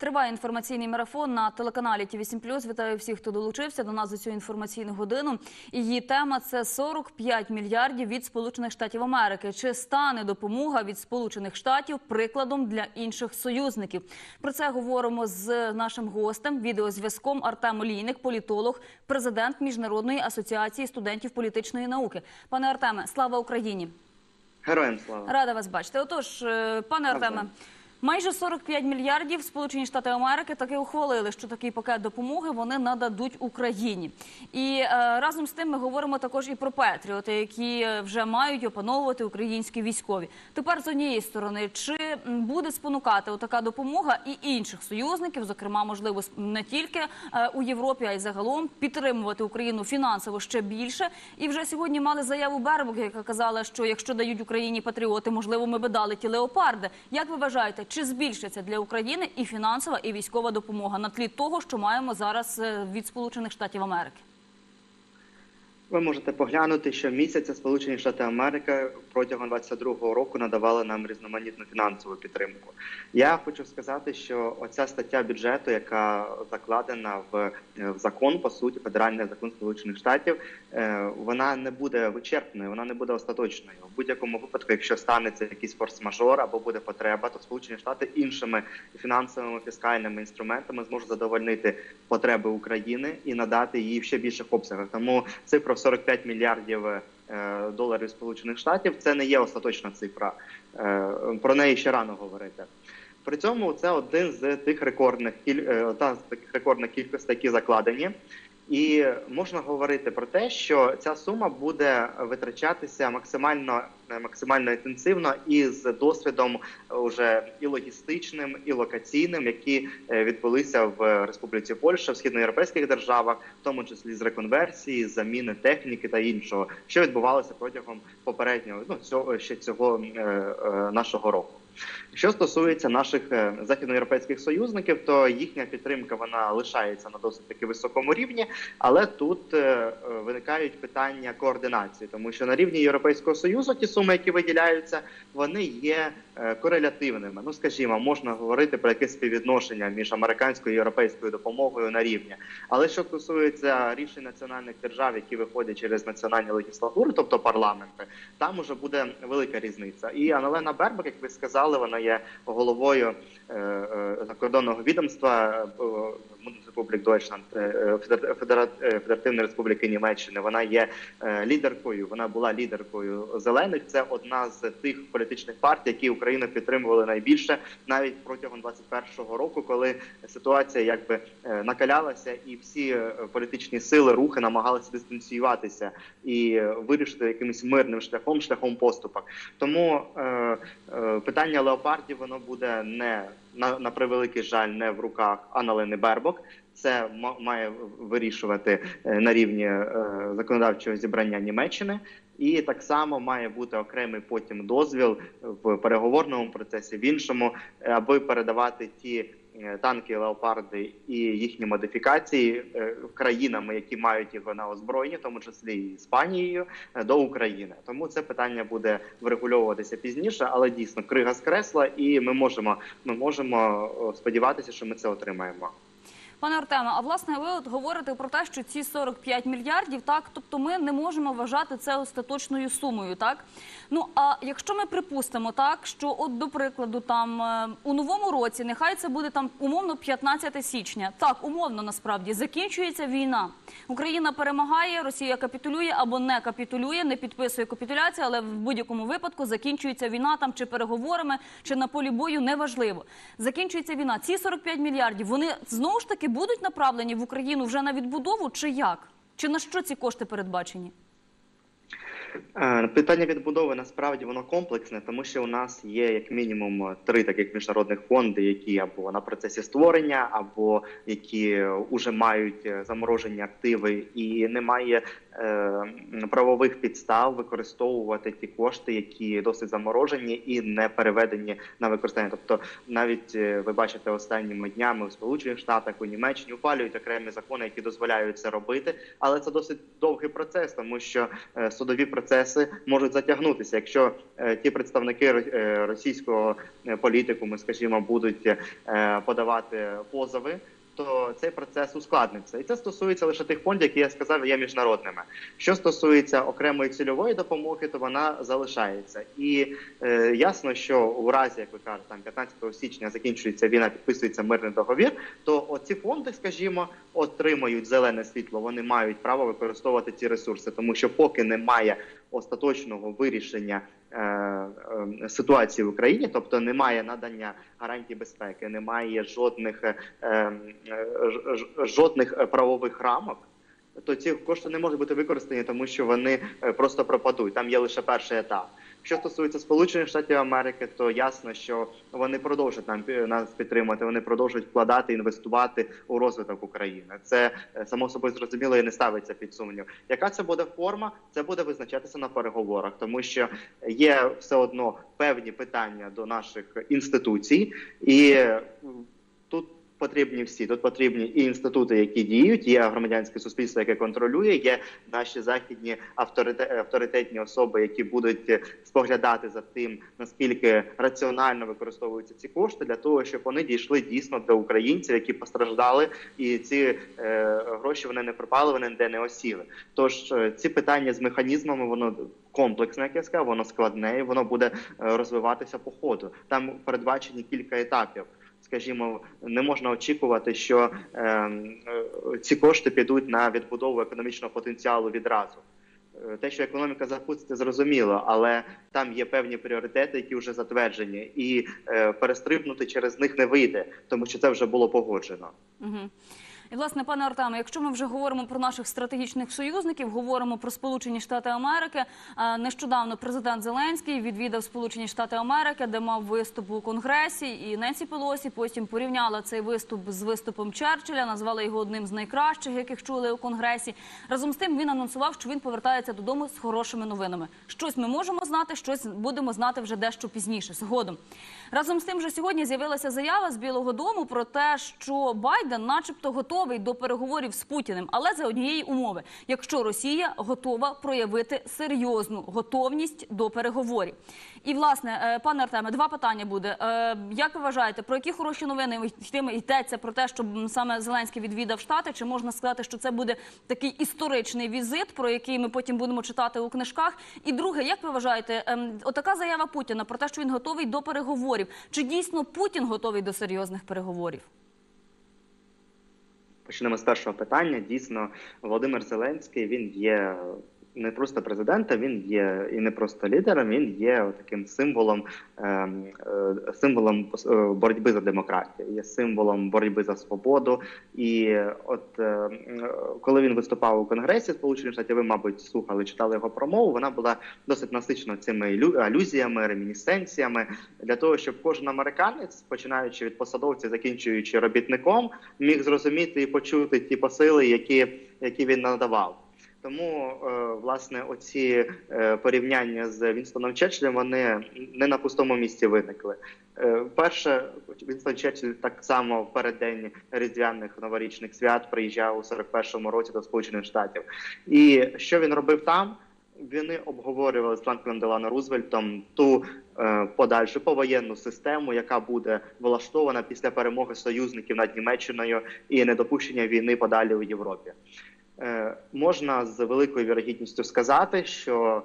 Триває інформаційний марафон на телеканалі ТІВІ 7 Вітаю всіх, хто долучився до нас за цю інформаційну годину. Її тема це 45 мільярдів від Сполучених Штатів Америки. Чи стане допомога від Сполучених Штатів прикладом для інших союзників? Про це говоримо з нашим гостем, відеозв'язком Артем Олійник, політолог, президент Міжнародної асоціації студентів політичної науки. Пане Артеме, слава Україні! Героям слава. Рада вас бачити. Отож, е, пане. Артеме, майже 45 мільярдів Сполучені Штати Америки таки ухвалили, що такий пакет допомоги вони нададуть Україні. І е, разом з тим ми говоримо також і про Петріоти, які е, вже мають опановувати українські військові. Тепер з однієї сторони, чи буде спонукати така допомога і інших союзників, зокрема, можливо, не тільки е, у Європі, а й загалом підтримувати Україну фінансово ще більше. І вже сьогодні мали заяву Бербок, яка казала, що якщо дають Україні патріоти, можливо, ми би дали ті леопарди. Як ви вважаєте, чи збільшиться для України і фінансова, і військова допомога на тлі того, що маємо зараз е, від Сполучених Штатів Америки? Ви можете поглянути, що місяця Сполучені Штати Америки протягом 22-го року надавали нам різноманітну фінансову підтримку. Я хочу сказати, що оця стаття бюджету, яка закладена в, в закон, по суті, федеральний закон Сполучених Штатів, е, вона не буде вичерпною, вона не буде остаточною. В будь-якому випадку, якщо станеться якийсь форс-мажор або буде потреба, то Сполучені Штати іншими фінансовими фіскальними інструментами зможуть задовольнити потреби України і надати її в ще більших обсягах. Тому цифра в 45 мільярдів е, доларів Сполучених Штатів це не є остаточна цифра. Е, Про неї ще рано говорити. При цьому це один з тих рекордних е, з таких рекордних кількостей, які закладені. І можна говорити про те, що ця сума буде витрачатися максимально максимально інтенсивно і з досвідом уже і логістичним, і локаційним, які е, відбулися в Республіці Польща, в східноєвропейських державах, в тому числі з реконверсії, заміни техніки та іншого, що відбувалося протягом попереднього ну цього ще цього е, е, нашого року. Що стосується наших е, західноєвропейських союзників, то їхня підтримка вона лишається на досить таки високому рівні, але тут е, е, виникають питання координації, тому що на рівні Європейського союзу ті суми, які виділяються, вони є е, корелятивними. Ну скажімо, можна говорити про якесь співвідношення між американською і європейською допомогою на рівні. Але що стосується рішень національних держав, які виходять через національні легіслатури, тобто парламенти, там уже буде велика різниця. І Аналена Бербак, як ви сказали, вона є головою е, е, закордонного відомства Мундесрепублік Дойчланд Федер- Федера- Федеративної Республіки Німеччини. Вона є лідеркою. Вона була лідеркою зелених. Це одна з тих політичних партій, які Україну підтримували найбільше, навіть протягом 21-го року, коли ситуація якби е, накалялася, і всі е, політичні сили рухи намагалися дистанціюватися і е, вирішити якимось мирним шляхом, шляхом поступок. Тому е, е, питання леопардів воно буде не на, на превеликий жаль, не в руках Аналени Бербок. Це ма- має вирішувати на рівні законодавчого зібрання Німеччини, і так само має бути окремий потім дозвіл в переговорному процесі в іншому, аби передавати ті е, танки леопарди і їхні модифікації е, країнами, які мають його на озброєнні, тому числі і Іспанією, е, до України. Тому це питання буде врегульовуватися пізніше, але дійсно крига скресла, і ми можемо ми можемо сподіватися, що ми це отримаємо. Пане Артеме, а власне ви от говорите про те, що ці 45 мільярдів, так тобто ми не можемо вважати це остаточною сумою, так ну а якщо ми припустимо так, що от до прикладу, там е, у новому році, нехай це буде там умовно 15 січня, так умовно насправді закінчується війна. Україна перемагає, Росія капітулює або не капітулює, не підписує капітуляцію, але в будь-якому випадку закінчується війна там чи переговорами, чи на полі бою, неважливо. Закінчується війна. Ці 45 мільярдів вони знову ж таки будуть направлені в Україну вже на відбудову, чи як? Чи на що ці кошти передбачені? Е, Питання відбудови насправді воно комплексне, тому що у нас є як мінімум три таких міжнародних фонди, які або на процесі створення, або які вже мають е, заморожені активи, і немає е, правових підстав використовувати ті кошти, які досить заморожені і не переведені на використання. Тобто, навіть е, ви бачите останніми днями у Сполучених Штатах у Німеччині ухвалюють окремі закони, які дозволяють це робити, але це досить довгий процес, тому що е, судові процеси процеси можуть затягнутися, якщо е, ті представники е, російського політику, політикуму, скажімо, будуть е, подавати позови. То цей процес ускладниться, і це стосується лише тих фондів, які я сказав, є міжнародними. Що стосується окремої цільової допомоги, то вона залишається. І е, ясно, що у разі, як ви кажете, там 15 січня закінчується війна, підписується мирний договір, то оці фонди, скажімо, отримають зелене світло. Вони мають право використовувати ці ресурси, тому що поки немає остаточного вирішення ситуації в Україні, тобто немає надання гарантій безпеки, немає жодних е, е, жодних е, правових рамок. То ці кошти не можуть бути використані, тому що вони е, просто пропадуть. Там є лише перший етап. Що стосується Сполучених Штатів Америки, то ясно, що вони продовжать нам нас підтримати. Вони продовжують вкладати, інвестувати у розвиток України. Це е, само собою зрозуміло і не ставиться під сумнів. Яка це буде форма? Це буде визначатися на переговорах, тому що є все одно певні питання до наших інституцій, і потрібні всі. Тут потрібні і інститути, які діють, є громадянське суспільство, яке контролює, є наші західні авторите- авторитетні особи, які будуть споглядати за тим, наскільки раціонально використовуються ці кошти, для того, щоб вони дійшли дійсно до українців, які постраждали, і ці е, гроші вони не пропали, вони ніде не осіли. Тож е, ці питання з механізмами воно комплексне, як я сказав, воно складне, і воно буде е, розвиватися по ходу. Там передбачені кілька етапів. Скажімо, не можна очікувати, що е, е, ці кошти підуть на відбудову економічного потенціалу відразу. Е, Те, що економіка запуститься, зрозуміло, але там є певні пріоритети, які вже затверджені, і е, перестрибнути через них не вийде, тому що це вже було погоджено. Угу. І власне, пане Артаме, якщо ми вже говоримо про наших стратегічних союзників, говоримо про Сполучені Штати Америки. Нещодавно президент Зеленський відвідав Сполучені Штати Америки, де мав виступ у конгресі, і Ненсі Пелосі потім порівняла цей виступ з виступом Черчилля, назвала його одним з найкращих, яких чули у конгресі. Разом з тим він анонсував, що він повертається додому з хорошими новинами. Щось ми можемо знати, щось будемо знати вже дещо пізніше, згодом. Разом з тим, вже сьогодні з'явилася заява з Білого Дому про те, що Байден, начебто, готовий до переговорів з Путіним, але за однієї умови, якщо Росія готова проявити серйозну готовність до переговорів. І власне, е, пане Артеме, два питання буде. Е, Як ви вважаєте, про які хороші новини йдеться про те, щоб саме Зеленський відвідав Штати? Чи можна сказати, що це буде такий історичний візит, про який ми потім будемо читати у книжках? І друге, як ви вважаєте, ем, отака заява Путіна про те, що він готовий до переговорів? Чи дійсно Путін готовий до серйозних переговорів? Почнемо з першого питання. Дійсно, Володимир Зеленський він є не просто президентом, він є і не просто лідером, він є таким символом, ем, е, символом е, боротьби за демократію, є символом боротьби за свободу. І от е, коли він виступав у Конгресі Сполучених Штатів, ви, мабуть, слухали, читали його промову. Вона була досить насичена цими алю- алюзіями, ремінісценціями для того, щоб кожен американець, починаючи від посадовця, закінчуючи робітником, міг зрозуміти і почути ті посили, які, які він надавав. Тому е, власне оці е, порівняння з Вінстоном Черчиллем, вони не на пустому місці виникли. Е, Перше, Вінстон Черчилль так само в переддень різдвяних новорічних свят приїжджав у 41-му році до Сполучених Штатів. І що він робив там? Вони обговорювали з Франкліном Делано Рузвельтом ту е, подальшу повоєнну систему, яка буде влаштована після перемоги союзників над Німеччиною і недопущення війни подалі у Європі. Е, можна з великою вірогідністю сказати, що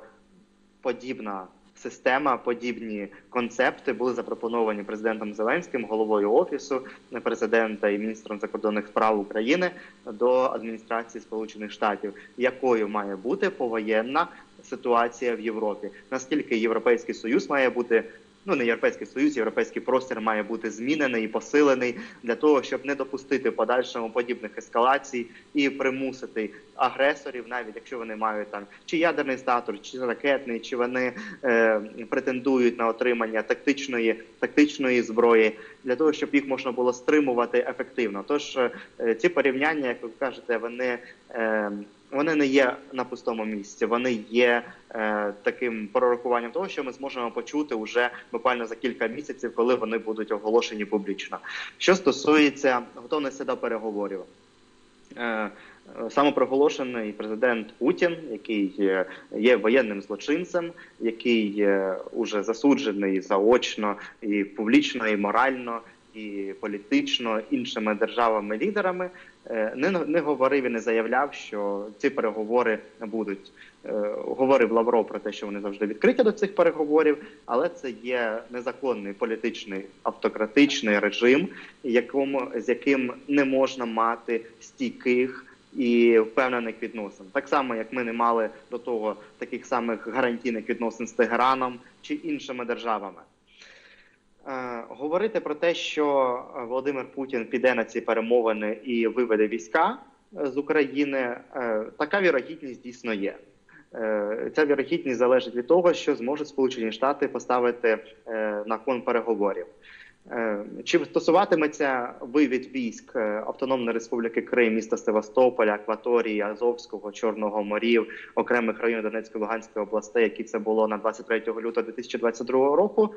подібна система, подібні концепти були запропоновані президентом Зеленським, головою офісу президента і міністром закордонних справ України до адміністрації Сполучених Штатів, якою має бути повоєнна ситуація в Європі. Наскільки Європейський Союз має бути. Ну, не європейський союз, європейський простір має бути змінений і посилений для того, щоб не допустити подальшому подібних ескалацій і примусити агресорів, навіть якщо вони мають там чи ядерний статус, чи ракетний, чи вони е, претендують на отримання тактичної тактичної зброї, для того, щоб їх можна було стримувати ефективно. Тож е, ці порівняння, як ви кажете, вони. Е, вони не є на пустому місці, вони є е, таким пророкуванням того, що ми зможемо почути уже буквально за кілька місяців, коли вони будуть оголошені публічно. Що стосується готовності до переговорів, е, самопроголошений президент Путін, який е, є воєнним злочинцем, який е, уже засуджений заочно і публічно, і морально, і політично іншими державами-лідерами, е, не, не говорив і не заявляв, що ці переговори будуть. Е, Говорив Лавров про те, що вони завжди відкриті до цих переговорів, але це є незаконний політичний автократичний режим, якому з яким не можна мати стійких і впевнених відносин, так само як ми не мали до того таких самих гарантійних відносин з Тегераном чи іншими державами. Е, Говорити про те, що Володимир Путін піде на ці перемовини і виведе війська е, з України, е, така вірогідність дійсно є. Е, Ця вірогідність залежить від того, що зможуть Сполучені Штати поставити е, на кон переговорів. Е, Чи стосуватиметься вивід військ е, Автономної Республіки Крим, міста Севастополя, Акваторії, Азовського, Чорного морів, окремих районів Донецької Луганської областей, які це було на 23 лютого 2022 року?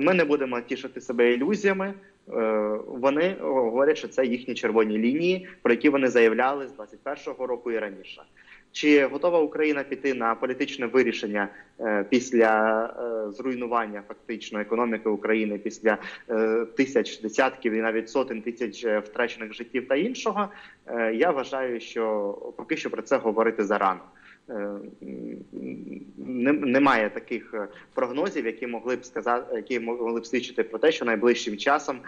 Ми не будемо тішити себе ілюзіями. Е, Вони говорять, що це їхні червоні лінії, про які вони заявляли з 21 року і раніше. Чи готова Україна піти на політичне вирішення е, після е, зруйнування фактично економіки України, після е, тисяч, десятків і навіть сотень тисяч втрачених життів та іншого? Я вважаю, що поки що про це говорити зарано. Немає таких прогнозів, які могли б сказати, які могли б свідчити про те, що найближчим часом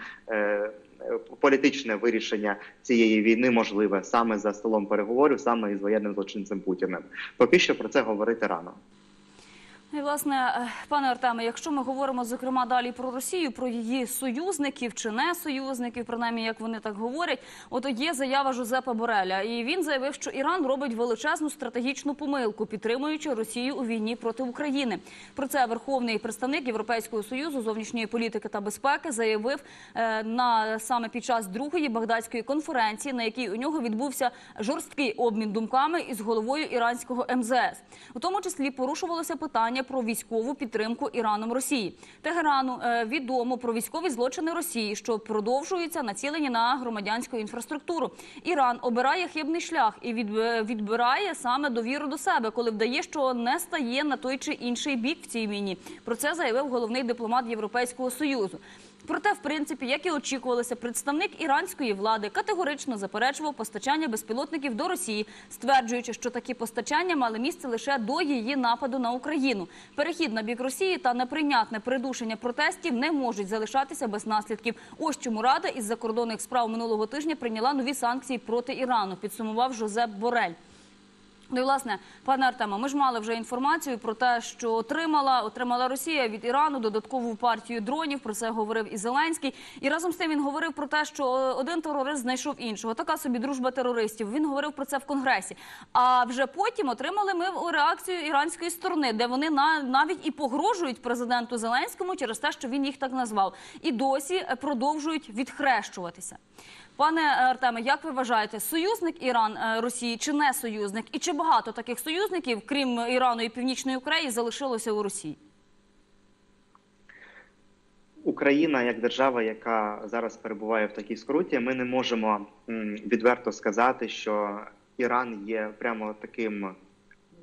політичне вирішення цієї війни можливе саме за столом переговорів, саме із воєнним злочинцем Путіним. Поки що про це говорити рано. І, власне, е, пане Артеме, якщо ми говоримо зокрема далі про Росію, про її союзників чи не союзників, принаймні як вони так говорять, от є заява Жозепа Бореля, і він заявив, що Іран робить величезну стратегічну помилку, підтримуючи Росію у війні проти України. Про це верховний представник Європейського союзу зовнішньої політики та безпеки заявив е, на саме під час другої багдадської конференції, на якій у нього відбувся жорсткий обмін думками із головою іранського МЗС. У тому числі порушувалося питання про військову підтримку Іраном Росії. Тегерану е, відомо про військові злочини Росії, що продовжуються націлені на громадянську інфраструктуру. Іран обирає хибний шлях і е, відбирає саме довіру до себе, коли вдає, що не стає на той чи інший бік в цій війні. Про це заявив головний дипломат Європейського союзу. Проте, в принципі, як і очікувалося, представник іранської влади категорично заперечував постачання безпілотників до Росії, стверджуючи, що такі постачання мали місце лише до її нападу на Україну. Перехід на бік Росії та неприйнятне придушення протестів не можуть залишатися без наслідків. Ось чому Рада із закордонних справ минулого тижня прийняла нові санкції проти Ірану. Підсумував Жозеп Борель. Ну і власне, пане Артема, ми ж мали вже інформацію про те, що отримала отримала Росія від Ірану додаткову партію дронів. Про це говорив і Зеленський. І разом з тим він говорив про те, що е, один терорист знайшов іншого. Така собі дружба терористів. Він говорив про це в конгресі. А вже потім отримали ми реакцію іранської сторони, де вони на навіть і погрожують президенту Зеленському через те, що він їх так назвав, і досі е, продовжують відхрещуватися. Пане е, Артеме, як ви вважаєте, союзник Іран е, Росії чи не союзник? І чи багато таких союзників, крім Ірану і Північної Кореї, залишилося у Росії? Україна як держава, яка зараз перебуває в такій скруті, ми не можемо відверто сказати, що Іран є прямо таким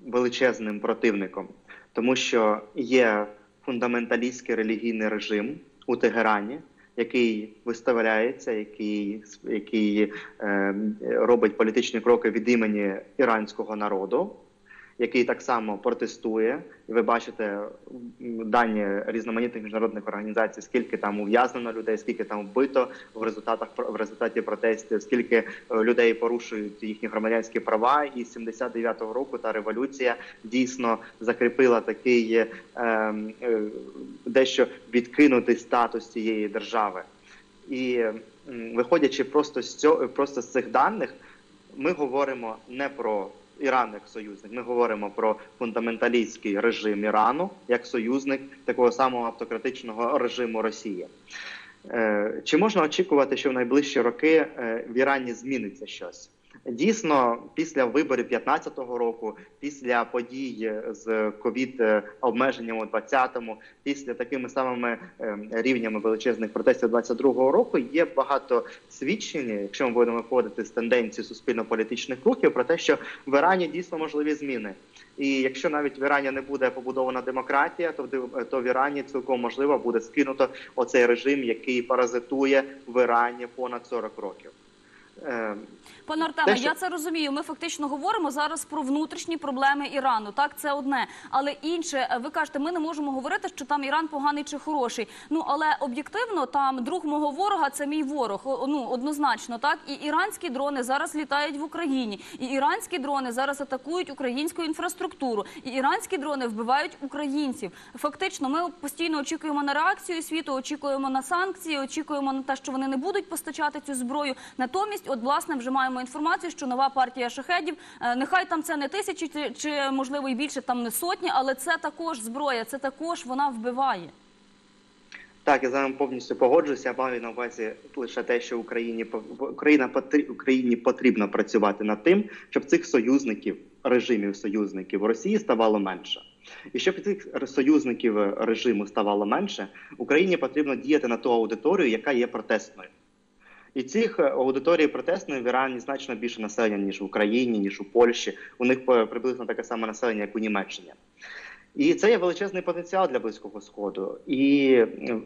величезним противником, тому що є фундаменталістський релігійний режим у Тегерані, який виставляється, який, який е, робить політичні кроки від імені іранського народу який так само протестує. І ви бачите дані різноманітних міжнародних організацій, скільки там ув'язнено людей, скільки там вбито в результатах в результаті протестів, скільки е, людей порушують їхні громадянські права. І 79-го року та революція дійсно закріпила такий е, е, дещо відкинутий статус цієї держави. І виходячи просто з цього, просто з цих даних, ми говоримо не про Іран як союзник. Ми говоримо про фундаменталістський режим Ірану як союзник такого самого автократичного режиму Росії. Е, Чи можна очікувати, що в найближчі роки е, в Ірані зміниться щось? Дійсно, після виборів 2015 року, після подій з ковід обмеженням у 2020-му, після такими самими е, рівнями величезних протестів 22-го року, є багато свідчень, якщо ми будемо виходити з тенденції суспільно-політичних рухів, про те, що в Ірані дійсно можливі зміни. І якщо навіть в Ірані не буде побудована демократія, то в то в Ірані цілком можливо буде скинуто оцей режим, який паразитує в Ірані понад 40 років. Пане Артеме, що- я це розумію. Ми фактично говоримо зараз про внутрішні проблеми Ірану. Так, це одне. Але інше, е, ви кажете, ми не можемо говорити, що там Іран поганий чи хороший. Ну але об'єктивно, там друг мого ворога це мій ворог. Ну однозначно, так і іранські дрони зараз літають в Україні, і іранські дрони зараз атакують українську інфраструктуру, і іранські дрони вбивають українців. Фактично, ми постійно очікуємо на реакцію світу, очікуємо на санкції, очікуємо на те, що вони не будуть постачати цю зброю. Натомість, от власне, вже маємо інформацію, що нова партія шахедів, е, нехай там це не тисячі чи, можливо і більше, там не сотні, але це також зброя, це також вона вбиває. Так, я з вами повністю погоджуюся. Я маю на увазі лише те, що Україні Україна Україні потрібно працювати над тим, щоб цих союзників, режимів союзників Росії ставало менше. І щоб цих союзників режиму ставало менше, Україні потрібно діяти на ту аудиторію, яка є протестною. І цих е, аудиторій протестної в Ірані значно більше населення, ніж в Україні, ніж у Польщі. У них е, приблизно таке саме населення, як у Німеччині. І це є величезний потенціал для близького сходу. І е,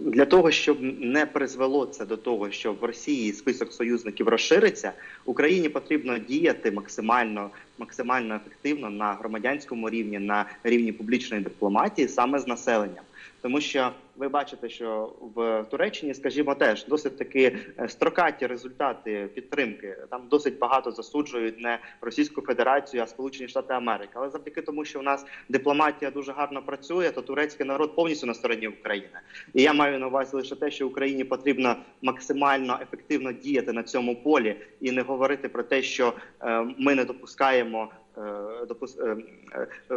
для того, щоб не призвело це до того, що в Росії список союзників розшириться, Україні потрібно діяти максимально максимально ефективно на громадянському рівні, на рівні публічної дипломатії, саме з населенням. Тому що ви бачите, що в Туреччині, скажімо, теж досить таки е, строкаті результати підтримки. Там досить багато засуджують не Російську Федерацію, а Сполучені Штати Америки. Але завдяки тому, що у нас дипломатія дуже гарно працює, то турецький народ повністю на стороні України. І я маю на увазі лише те, що Україні потрібно максимально ефективно діяти на цьому полі і не говорити про те, що е, ми не допускаємо. Е, е, е,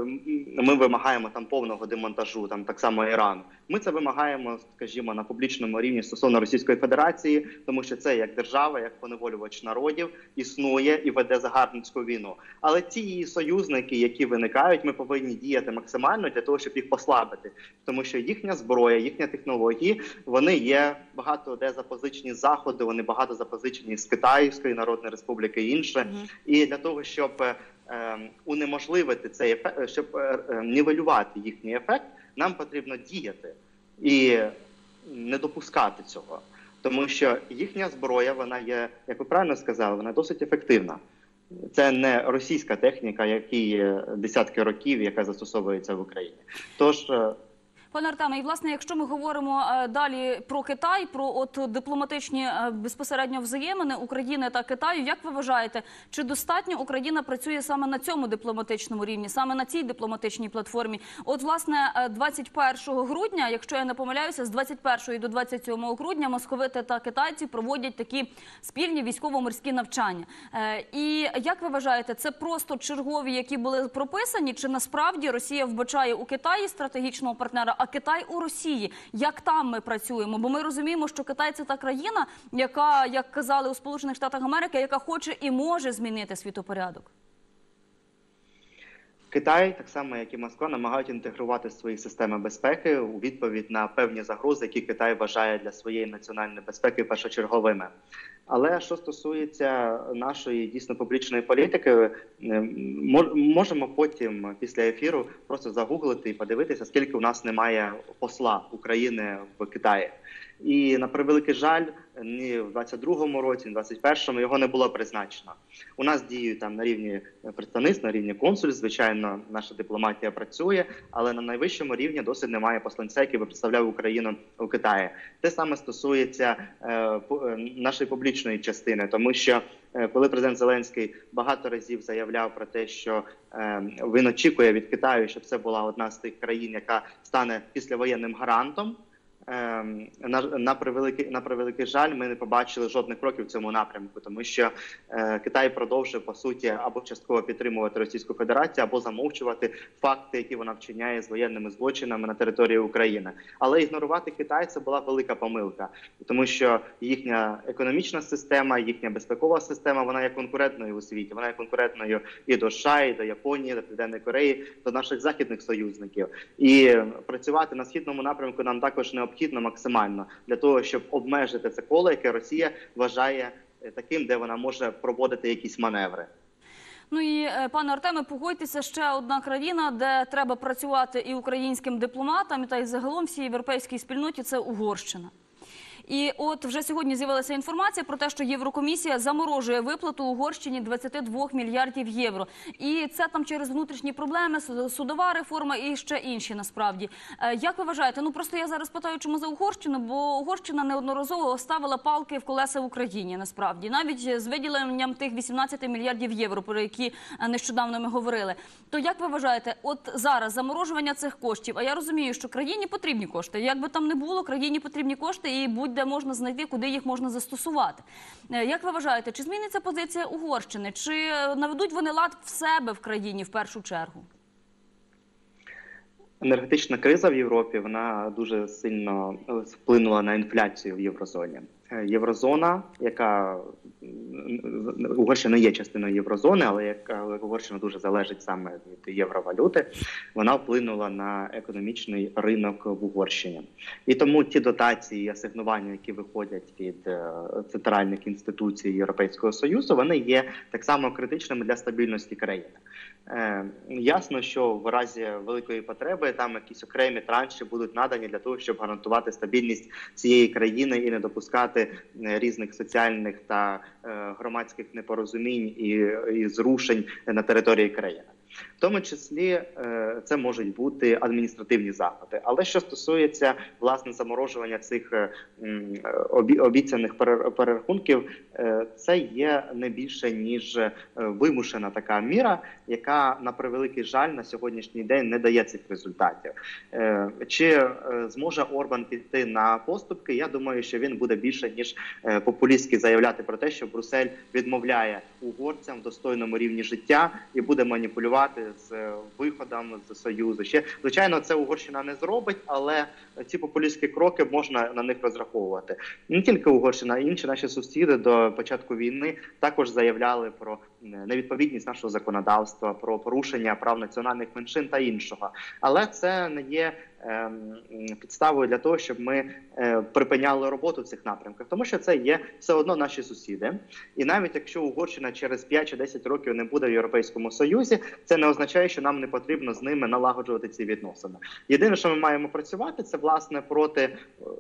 Ми вимагаємо там повного демонтажу, там так само Ірану. Ми це вимагаємо, скажімо, на публічному рівні стосовно Російської Федерації, тому що це як держава, як поневолювач народів існує і веде загарбницьку війну. Але ці її союзники, які виникають, ми повинні діяти максимально для того, щоб їх послабити, тому що їхня зброя, їхні технології, вони є багато де запозичені з заходу, вони багато запозичені з Китайської Народної Республіки і інше. Мгм. І для того, щоб унеможливити цей ефект, щоб е, е, нівелювати їхній ефект, нам потрібно діяти і не допускати цього. Тому що їхня зброя, вона є, як ви правильно сказали, вона досить ефективна. Це не російська техніка, які десятки років, яка застосовується в Україні. Тож е, Пане Артеме, і власне, якщо ми говоримо е, далі про Китай, про от дипломатичні е, безпосередньо взаємини України та Китаю, як ви вважаєте, чи достатньо Україна працює саме на цьому дипломатичному рівні, саме на цій дипломатичній платформі? От, власне, е, 21 грудня, якщо я не помиляюся, з 21 до 27 грудня московити та китайці проводять такі спільні військово-морські навчання. Е, І як ви вважаєте, це просто чергові, які були прописані, чи насправді Росія вбачає у Китаї стратегічного партнера, а Китай у Росії? Як там ми працюємо? Бо ми розуміємо, що Китай це та країна, яка, як казали у Сполучених Штатах Америки, яка хоче і може змінити світопорядок. Китай, так само як і Москва, намагають інтегрувати свої системи безпеки у відповідь на певні загрози, які Китай вважає для своєї національної безпеки першочерговими. Але що стосується нашої дійсно публічної політики, е, можемо потім після ефіру просто загуглити і подивитися, скільки у нас немає посла України в Китаї. І на превеликий жаль, ні в 22-му році, ні в 21-му його не було призначено. У нас діють там на рівні представництв, на рівні консульств. Звичайно, наша дипломатія працює, але на найвищому рівні досі немає посланця, який би представляв Україну у Китаї. Те саме стосується е, е, нашої публічної частини, тому що е, коли президент Зеленський багато разів заявляв про те, що е, він очікує від Китаю, щоб це була одна з тих країн, яка стане післявоєнним гарантом. Ем, на, на превеликий на превеликий жаль, ми не побачили жодних кроків в цьому напрямку, тому що е, Китай продовжує по суті або частково підтримувати Російську Федерацію, або замовчувати факти, які вона вчиняє з воєнними злочинами на території України. Але ігнорувати Китай це була велика помилка, тому що їхня економічна система, їхня безпекова система, вона є конкурентною у світі. Вона є конкурентною і до США, і до Японії, до Південної Кореї, до наших західних союзників. І працювати на східному напрямку нам також необхідно максимально для того, щоб обмежити це коло, яке Росія вважає е, таким, де вона може проводити якісь маневри. Ну і е, пане Артеме, погодьтеся ще одна країна, де треба працювати і українським дипломатам, та й загалом всій європейській спільноті це Угорщина. І от вже сьогодні з'явилася інформація про те, що Єврокомісія заморожує виплату Угорщині 22 мільярдів євро. І це там через внутрішні проблеми, судова реформа і ще інші насправді. Е, Як ви вважаєте? Ну просто я зараз питаю, чому за Угорщину, бо Угорщина неодноразово ставила палки в колеса Україні. Насправді, навіть з виділенням тих 18 мільярдів євро, про які е, нещодавно ми говорили. То як ви вважаєте, от зараз заморожування цих коштів? А я розумію, що країні потрібні кошти. Як би там не було, країні потрібні кошти, і будь-де можна знайти, куди їх можна застосувати. Е, Як ви вважаєте, чи зміниться позиція Угорщини? Чи е, наведуть вони лад в себе в країні в першу чергу? Енергетична криза в Європі вона дуже сильно е, вплинула на інфляцію в єврозоні. Е, Єврозона, яка Угорщина є частиною єврозони, але яка Угорщина дуже залежить саме від євровалюти, вона вплинула на економічний ринок в Угорщині. І тому ті дотації, асигнування, які виходять від е, центральних інституцій Європейського союзу, вони є так само критичними для стабільності країни. Е, ясно, що в разі великої потреби там якісь окремі транші будуть надані для того, щоб гарантувати стабільність цієї країни і не допускати е, різних соціальних та е, громадських непорозумінь і, і зрушень на території країни. Тому числі е, це можуть бути адміністративні заходи. Але що стосується власне заморожування цих е, обіцяних перерахунків, е, це є не більше ніж вимушена така міра, яка на превеликий жаль на сьогоднішній день не дає цих результатів. Чи зможе Орбан піти на поступки? Я думаю, що він буде більше ніж популістськи заявляти про те, що Брюссель відмовляє угорцям в достойному рівні життя і буде маніпулювати з виходом з союзу. Ще звичайно, це Угорщина не зробить, але ці популістські кроки можна на них розраховувати. Не тільки Угорщина, інші наші сусіди до початку війни також заявляли про невідповідність нашого законодавства, про порушення прав національних меншин та іншого. Але це не є ем, підставою для того, щоб ми е, припиняли роботу в цих напрямках, тому що це є все одно наші сусіди. І навіть якщо Угорщина через 5 чи 10 років не буде в Європейському Союзі, це не означає, що нам не потрібно з ними налагоджувати ці відносини. Єдине, що ми маємо працювати, це власне проти е,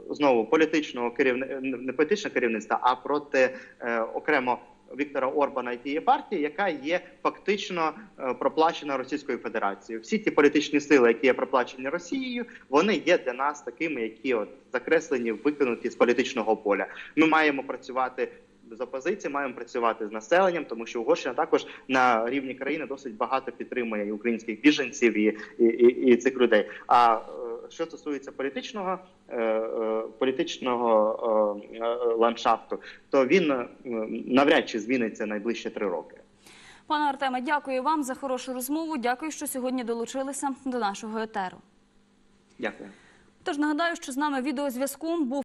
знову політичного керівни... не політичного керівництва, а проти е, окремо. Віктора Орбана і тієї партії, яка є фактично е, проплачена Російською Федерацією. Всі ті політичні сили, які є проплачені Росією, вони є для нас такими, які от закреслені, викинуті з політичного поля. Ми маємо працювати з опозиції, маємо працювати з населенням, тому що Угорщина також на рівні країни досить багато підтримує і українських біженців і, і, і, і цих людей. А е, що стосується політичного е, е, політичного ландшафту, то він навряд чи зміниться найближчі три роки. Пане Артеме, дякую вам за хорошу розмову. Дякую, що сьогодні долучилися до нашого етеру. Дякую. Тож нагадаю, що з нами відеозв'язком був